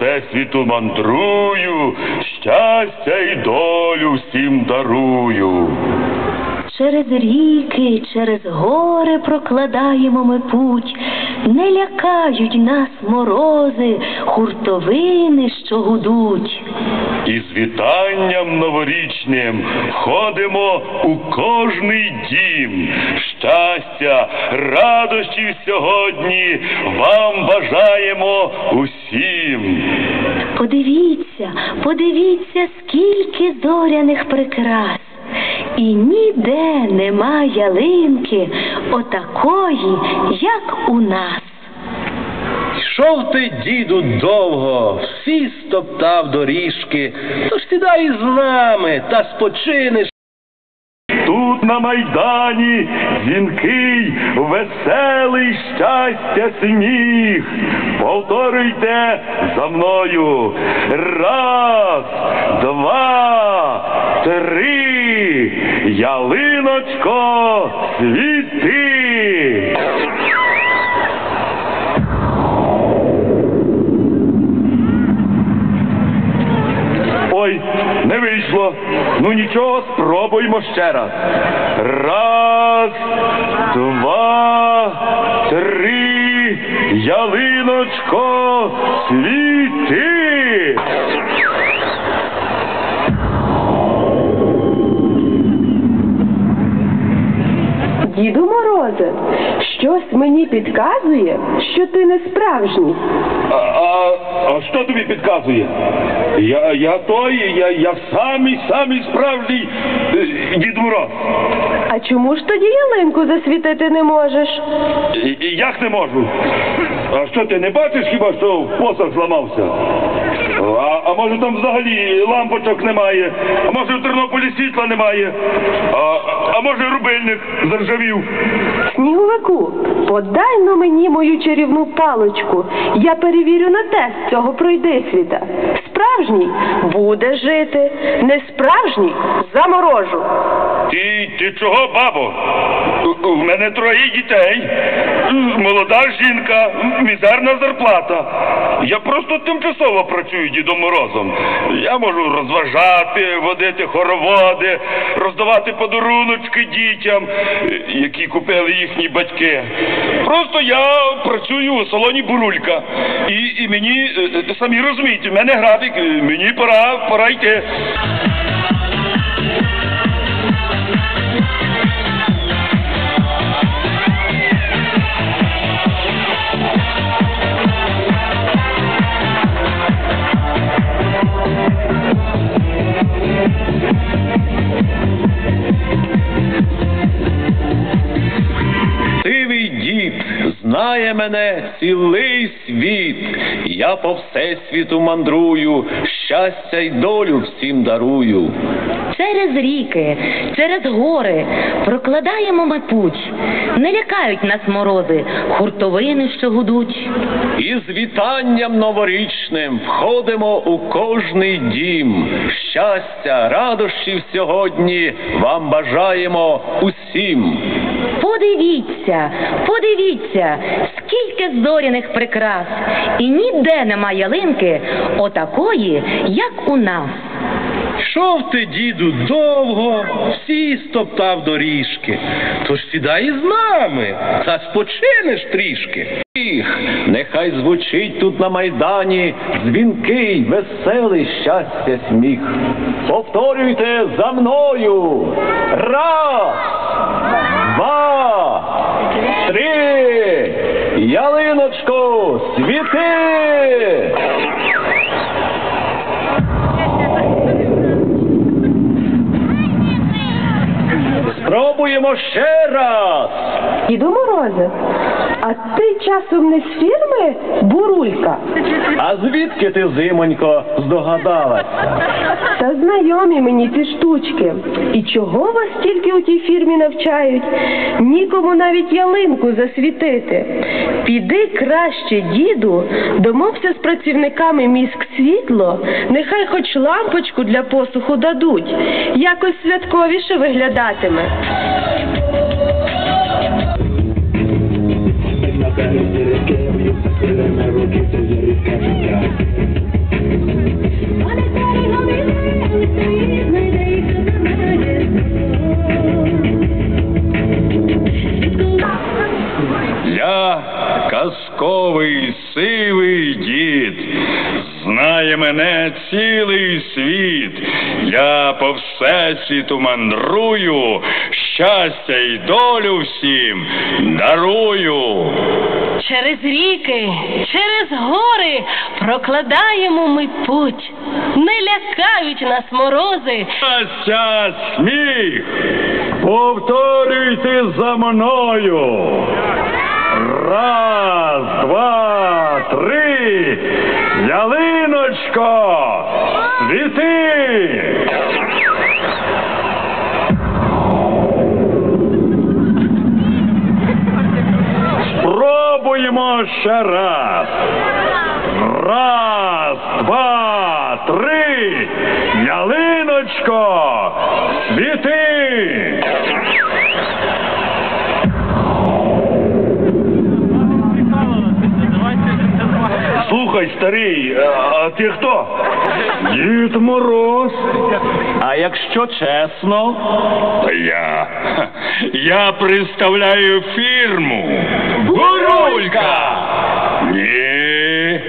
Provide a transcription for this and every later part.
всесвіту мандрую, щастя й долю всім дарую. Через ріки, через гори прокладаємо ми путь, не лякають нас морози, хуртовини, що гудуть. І з вітанням новорічним входимо у кожний дім. Щастя, радощів сьогодні вам бажаємо усім. Подивіться, подивіться, скільки зоряних прикрас. І ніде нема ялинки отакої, як у нас. Йшов ти, діду, довго, всі стоптав доріжки, тож сідай із нами та спочинеш. Тут на майдані дзвінкий, веселий щастя сміх. Повторюйте за мною. Раз, два, три. Ялиночко, світи. Ой, не вийшло. Ну нічого, спробуймо ще раз. Раз, два, три. Ялиночко, світи. Діду Морозе, щось мені підказує, що ти не справжній. А, а, а що тобі підказує? Я, я той, я, я самий, самий справжній е, Дід Мороз. А чому ж тоді ялинку засвітити не можеш? І- і Як не можу? А що ти не бачиш хіба що посох зламався? А, а може там взагалі лампочок немає, а може в Тернополі світла немає, а, а може рубильник заржавів. Сніговику, подай но мені мою чарівну паличку. Я перевірю на тест цього пройдисвіта. Справжній буде жити, не справжній заморожу. Ти, ти чого, бабо? У- мене троє дітей, молода жінка, мізерна зарплата. Я просто тимчасово працюю Дідом Морозом. Я можу розважати, водити хороводи, роздавати подаруночки дітям, які купили їхні батьки. Просто я працюю у салоні Бурулька. І, і мені, е, е, самі розумієте, в мене графік, е, мені пора, пора йти. Знає мене цілий світ. Я по всесвіту мандрую, щастя й долю всім дарую. Через ріки, через гори прокладаємо ми путь, не лякають нас морози, хуртовини, що гудуть. І з вітанням новорічним входимо у кожний дім. Щастя, радощів сьогодні вам бажаємо усім. Подивіться, подивіться, скільки зоряних прикрас, і ніде нема ялинки отакої, як у нас. Йшов ти, діду, довго, всі стоптав доріжки. Тож сідай із нами та спочинеш трішки. Їх, нехай звучить тут на майдані дзвінкий, веселий щастя сміх. Повторюйте за мною. Раз, два, три. Ялиночко, світи! Спробуємо ще раз. Діду Морозе, а ти часом не з фірми Бурулька? А звідки ти, зимонько, здогадалася? Та знайомі мені ці штучки. І чого вас тільки у тій фірмі навчають? Нікому навіть ялинку засвітити. Піди краще, діду, домовся з працівниками міськ світло, нехай хоч лампочку для посуху дадуть. Якось святковіше виглядатиме. Thank you. Мене цілий світ. Я по всесвіту мандрую, щастя й долю всім дарую. Через ріки, через гори прокладаємо ми путь. Не лякають нас морози. Щастя, сміх. Повторюйте за мною. Раз, два, три. Ялиночко, світи. Спробуємо ще раз. Раз, два, три. Ялиночко, світи. Слухай, старий, а ти хто? Дід Мороз. А якщо чесно, Я. Я представляю фірму. Бурулька. Ні.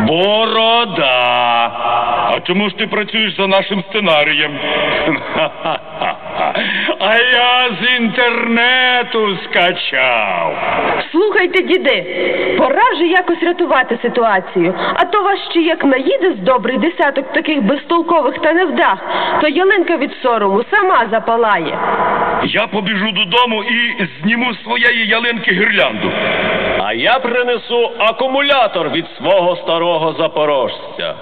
Борода. А чому ж ти працюєш за нашим сценарієм? А я з інтернету скачав. Слухайте, діди, пора вже якось рятувати ситуацію. А то вас ще як наїде з добрий десяток таких безтолкових та невдах, то ялинка від сорому сама запалає. Я побіжу додому і зніму з своєї ялинки гірлянду. а я принесу акумулятор від свого старого запорожця.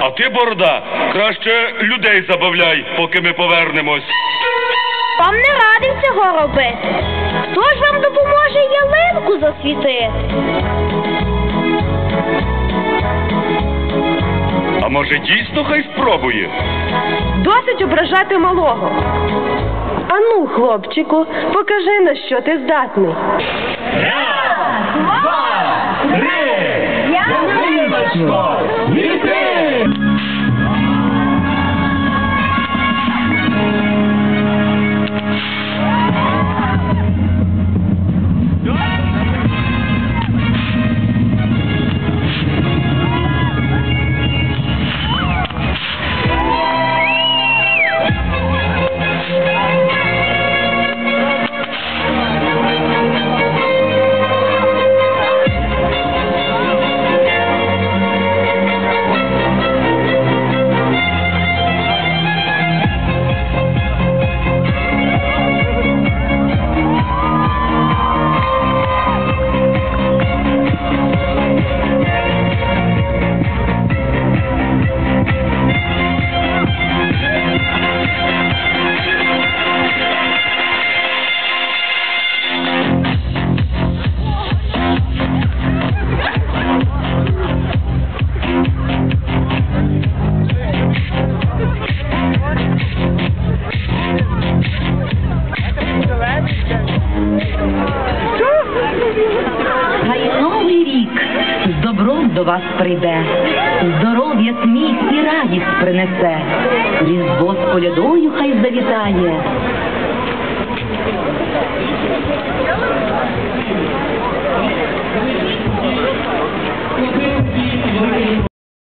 А ти, борода, краще людей забавляй, поки ми повернемось. Вам не радить цього робити. Хто ж вам допоможе ялинку засвітити? А може дійсно хай спробує? Досить ображати малого. Ану, хлопчику, покажи на що ти здатний. Хай новий рік з добром до вас прийде, здоров'я, сміх і радість принесе. Різдво з колядою хай завітає.